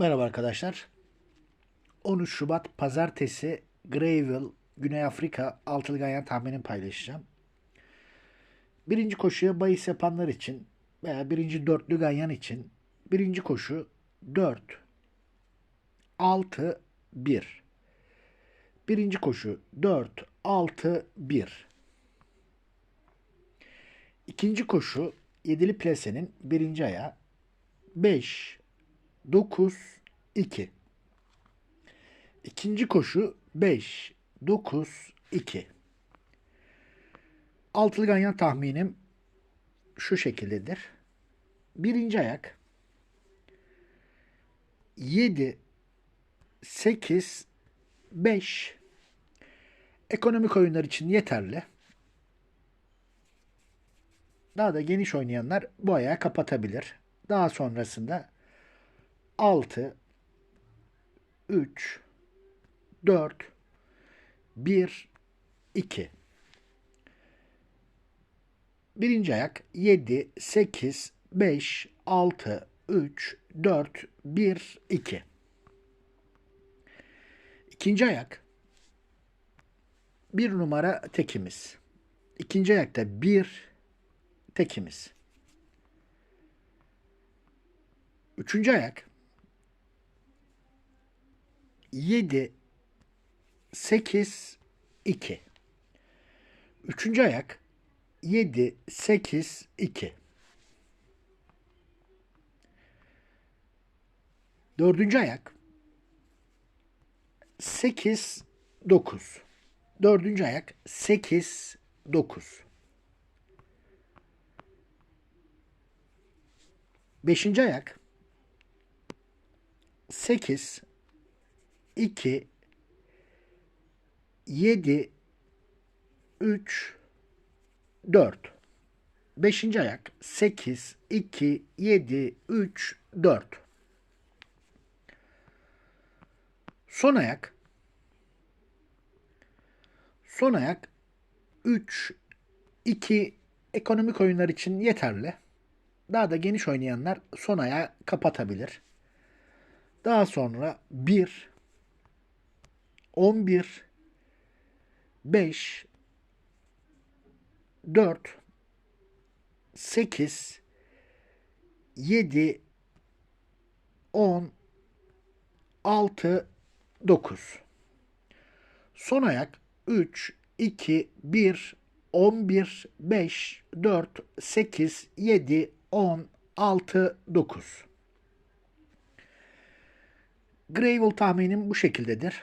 Merhaba arkadaşlar. 13 Şubat Pazartesi Greyville Güney Afrika altılı ganyan tahminini paylaşacağım. Birinci koşuya bahis yapanlar için veya birinci dörtlü ganyan için birinci koşu 4 6 1 Birinci koşu 4 6 1 İkinci koşu yedili plesenin birinci ayağı 5 9 2 İkinci koşu 5 9 2 Altılı ganyan tahminim şu şekildedir. Birinci ayak 7 8 5 ekonomik oyunlar için yeterli. Daha da geniş oynayanlar bu ayağı kapatabilir. Daha sonrasında 6 3 4 1 2 Birinci ayak 7 8 5 6 3 4 1 2 İkinci ayak bir numara tekimiz. İkinci ayakta bir tekimiz. Üçüncü ayak 7 8 2 Üçüncü ayak. 7 8 2 Dördüncü ayak. 8 9 Dördüncü ayak. 8 9 Beşinci ayak. 8 2 7 3 4 Beşinci ayak 8 2 7 3 4 Son ayak Son ayak 3 2 ekonomik oyunlar için yeterli. Daha da geniş oynayanlar son ayağı kapatabilir. Daha sonra 1 11 5 4 8 7 10 6 9 Son ayak 3 2 1 11 5 4 8 7 10 6 9 Gravel tahminim bu şekildedir.